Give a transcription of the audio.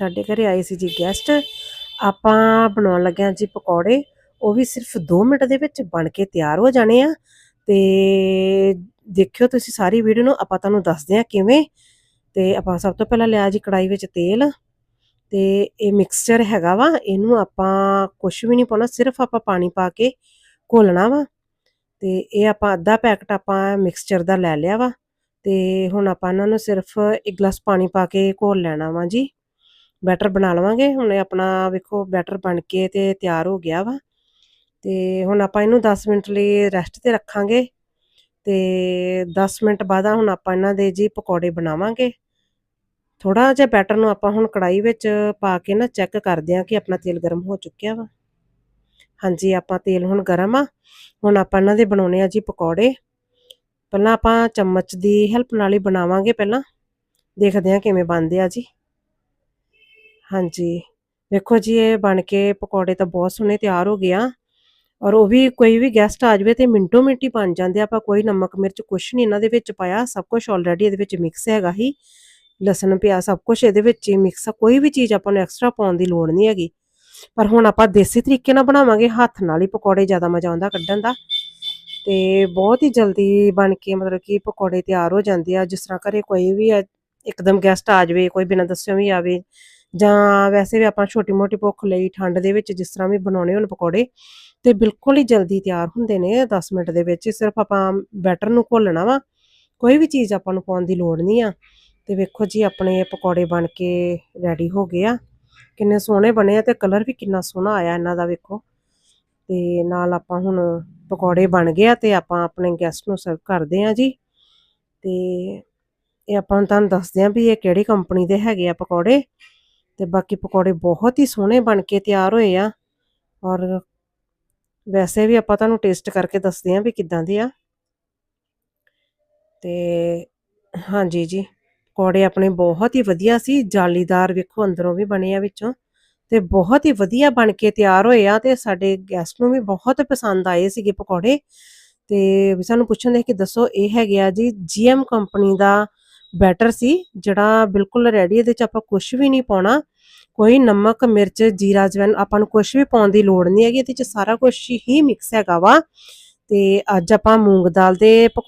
ਸਾਡੇ ਘਰੇ ਆਏ ਸੀ ਜੀ ਗੈਸਟ ਆਪਾਂ ਬਣਾਉਣ ਲੱਗੇ ਹਾਂ ਜੀ ਪਕੌੜੇ, ਉਹ ਵੀ ਸਿਰਫ 2 ਮਿੰਟ ਦੇ ਵਿੱਚ ਬਣ ਕੇ ਤਿਆਰ ਹੋ ਜਾਣੇ ਆ। ਤੇ ਦੇਖਿਓ ਤੁਸੀਂ ਸਾਰੀ ਵੀਡੀਓ ਨੂੰ, ਆਪਾਂ ਤੁਹਾਨੂੰ ਦੱਸਦੇ ਹਾਂ ਕਿਵੇਂ। ਤੇ ਆਪਾਂ ਸਭ ਤੋਂ ਪਹਿਲਾਂ ਲਿਆ ਜੀ ਕੜਾਈ ਵਿੱਚ ਤੇਲ। ਤੇ ਇਹ ਮਿਕਸਚਰ ਹੈਗਾ ਵਾ, ਇਹਨੂੰ ਆਪਾਂ ਕੁਝ ਵੀ ਨਹੀਂ ਪਾਉਣਾ, ਸਿਰਫ ਆਪਾਂ ਪਾਣੀ ਪਾ ਕੇ ਘੋਲਣਾ ਵਾ। ਤੇ ਇਹ ਆਪਾਂ ਅੱਧਾ ਪੈਕਟ ਆਪਾਂ ਮਿਕਸਚਰ ਦਾ ਲੈ ਲਿਆ ਵਾ। ਤੇ ਹੁਣ ਆਪਾਂ ਇਹਨਾਂ ਨੂੰ ਸਿਰਫ ਇੱਕ ਗਲਾਸ ਪਾਣੀ ਪਾ ਕੇ ਘੋਲ ਲੈਣਾ ਵਾ ਜੀ। ਬੈਟਰ ਬਣਾ ਲਵਾਂਗੇ। ਹੁਣ ਆਪਣਾ ਵੇਖੋ ਬੈਟਰ ਬਣ ਕੇ ਤੇ ਤਿਆਰ ਹੋ ਗਿਆ ਵਾ। ਤੇ ਹੁਣ ਆਪਾਂ ਇਹਨੂੰ 10 ਮਿੰਟ ਲਈ ਰੈਸਟ ਤੇ ਰੱਖਾਂਗੇ। ਤੇ 10 ਮਿੰਟ ਬਾਅਦ ਹੁਣ ਆਪਾਂ ਇਹਨਾਂ ਦੇ ਜੀ ਪਕੌੜੇ ਬਣਾਵਾਂਗੇ। ਥੋੜਾ ਜਿਹਾ ਬੈਟਰ ਨੂੰ ਆਪਾਂ ਹੁਣ ਕੜਾਈ ਵਿੱਚ ਪਾ ਕੇ ਨਾ ਚੈੱਕ ਕਰਦੇ ਹਾਂ ਕਿ ਆਪਣਾ ਤੇਲ ਗਰਮ ਹੋ ਚੁੱਕਿਆ ਵਾ। ਹਾਂਜੀ, ਆਪਾਂ ਤੇਲ ਹੁਣ ਗਰਮ ਆ। ਹੁਣ ਆਪਾਂ ਇਹਨਾਂ ਦੇ ਬਣਾਉਣੇ ਆ ਜੀ ਪਕੌੜੇ। ਪਹਿਲਾਂ ਆਪਾਂ ਚਮਚ ਦੀ ਹੈਲਪ ਨਾਲ ਹੀ ਬਣਾਵਾਂਗੇ ਪਹਿਲਾਂ। ਦੇਖਦੇ ਹਾਂ ਕਿਵੇਂ ਬਣਦੇ ਆ ਜੀ। ਹਾਂਜੀ। ਵੇਖੋ ਜੀ, ਇਹ ਬਣ ਕੇ ਪਕੌੜੇ ਤਾਂ ਬਹੁਤ ਸੋਹਣੇ ਤਿਆਰ ਹੋ ਗਿਆ ਔਰ ਉਹ ਵੀ ਕੋਈ ਵੀ ਗੈਸਟ ਆ ਜਾਵੇ ਤੇ ਮਿੰਟੋ ਮਿੰਟ ਹੀ ਬਣ ਜਾਂਦੇ ਆ। ਆਪਾਂ ਕੋਈ ਨਮਕ, ਮਿਰਚ ਕੁਛ ਨਹੀਂ ਇਹਨਾਂ ਦੇ ਵਿੱਚ ਪਾਇਆ। ਸਭ ਕੁਝ ਆਲਰੇਡੀ ਇਹਦੇ ਵਿੱਚ ਮਿਕਸ ਹੈਗਾ ਹੀ। ਲਸਣ, ਪਿਆਜ਼ ਸਭ ਕੁਝ ਇਹਦੇ ਵਿੱਚ ਹੀ ਮਿਕਸ ਆ। ਕੋਈ ਵੀ ਚੀਜ਼ ਆਪਾਂ ਨੂੰ ਐਕਸਟਰਾ ਪਾਉਣ ਦੀ ਲੋੜ ਨਹੀਂ ਹੈਗੀ। ਪਰ ਹੁਣ ਆਪਾਂ ਦੇਸੀ ਤਰੀਕੇ ਨਾਲ ਬਣਾਵਾਂਗੇ। ਹੱਥ ਨਾਲ ਹੀ ਪਕੌੜੇ ਜ਼ਿਆਦਾ ਮਜ਼ਾ ਆਉਂਦਾ ਕੱਢਣ ਦਾ। ਤੇ ਬਹੁਤ ਹੀ ਜਲਦੀ ਬਣ ਕੇ ਮਤਲਬ ਕਿ ਪਕੌੜੇ ਤਿਆਰ ਹੋ ਜਾਂਦੇ ਆ। ਜਿਸ ਤਰ੍ਹਾਂ ਘਰੇ ਕੋਈ ਵੀ ਇੱਕਦਮ ਗੈਸਟ ਆ ਜਾਵੇ, ਕੋਈ ਬਿਨਾਂ ਦੱਸਿਓ ਵੀ ਆਵੇ। ਜਾਂ ਵੈਸੇ ਵੀ ਆਪਾਂ ਛੋਟੀ ਮੋਟੀ ਭੁੱਖ ਲਈ ਠੰਡ ਦੇ ਵਿੱਚ ਜਿਸ ਤਰ੍ਹਾਂ ਵੀ ਬਣਾਉਣੇ ਹੋਣ ਪਕੌੜੇ, ਤੇ ਬਿਲਕੁਲ ਹੀ ਜਲਦੀ ਤਿਆਰ ਹੁੰਦੇ ਨੇ 10 ਮਿੰਟ ਦੇ ਵਿੱਚ। ਸਿਰਫ ਆਪਾਂ ਬੈਟਰ ਨੂੰ ਘੋਲਣਾ ਵਾ, ਕੋਈ ਵੀ ਚੀਜ਼ ਆਪਾਂ ਨੂੰ ਪਾਉਣ ਦੀ ਲੋੜ ਨਹੀਂ ਆ। ਤੇ ਵੇਖੋ ਜੀ, ਆਪਣੇ ਪਕੌੜੇ ਬਣ ਕੇ ਰੈਡੀ ਹੋ ਗਏ ਆ। ਕਿੰਨੇ ਸੋਹਣੇ ਬਣੇ ਆ ਤੇ ਕਲਰ ਵੀ ਕਿੰਨਾ ਸੋਹਣਾ ਆਇਆ ਇਹਨਾਂ ਦਾ, ਵੇਖੋ। ਤੇ ਨਾਲ ਆਪਾਂ ਹੁਣ ਪਕੌੜੇ ਬਣ ਗਏ ਆ ਤੇ ਆਪਾਂ ਆਪਣੇ ਗੈਸਟ ਨੂੰ ਸਰਵ ਕਰਦੇ ਆ ਜੀ। ਤੇ ਇਹ ਆਪਾਂ ਤੁਹਾਨੂੰ ਦੱਸਦੇ ਆ ਵੀ ਇਹ ਕਿਹੜੀ ਕੰਪਨੀ ਦੇ ਹੈਗੇ ਆ ਪਕੌੜੇ। ਤੇ ਬਾਕੀ ਪਕੌੜੇ ਬਹੁਤ ਹੀ ਸੋਹਣੇ ਬਣ ਕੇ ਤਿਆਰ ਹੋਏ ਆ। ਔਰ ਵੈਸੇ ਵੀ ਆਪਾਂ ਤੁਹਾਨੂੰ ਟੇਸਟ ਕਰਕੇ ਦੱਸਦੇ ਆ ਵੀ ਕਿੱਦਾਂ ਦੇ ਆ। ਤੇ ਹਾਂਜੀ ਜੀ, ਪਕੌੜੇ ਆਪਣੇ ਬਹੁਤ ਹੀ ਵਧੀਆ ਸੀ, ਜਾਲੀਦਾਰ ਵੇਖੋ ਅੰਦਰੋਂ ਵੀ ਬਣੇ ਆ ਵਿੱਚੋਂ। ਤੇ ਬਹੁਤ ਹੀ ਵਧੀਆ ਬਣ ਕੇ ਤਿਆਰ ਹੋਏ ਆ ਤੇ ਸਾਡੇ ਗੈਸਟ ਨੂੰ ਵੀ ਬਹੁਤ ਪਸੰਦ ਆਏ ਸੀਗੇ ਪਕੌੜੇ। ਤੇ ਵੀ ਸਾਨੂੰ ਪੁੱਛਣ ਦੇ ਕਿ ਦੱਸੋ, ਇਹ ਹੈਗੇ ਆ ਜੀ ਜੀਐਮ ਕੰਪਨੀ ਦਾ ਬੈਟਰ ਸੀ। ਜਿਹੜਾ ਬਿਲਕੁਲ ਰੈਡੀ ਇਹਦੇ ਚ ਆਪਾਂ ਕੁਝ ਵੀ ਨਹੀਂ ਪਾਉਣਾ। ਕੋਈ ਨਮਕ, ਮਿਰਚ, ਜੀਰਾ ਜਵੈਨ ਆਪਾਂ ਨੂੰ ਕੁਝ ਵੀ ਪਾਉਣ ਦੀ ਲੋੜ ਨਹੀਂ ਹੈਗੀ। ਇਹਦੇ ਚ ਸਾਰਾ ਕੁਝ ਹੀ ਮਿਕਸ ਹੈਗਾ ਵਾ। ਤੇ ਅੱਜ ਆਪਾਂ ਮੂੰਗ ਦਾਲ ਦੇ ਪਕੌ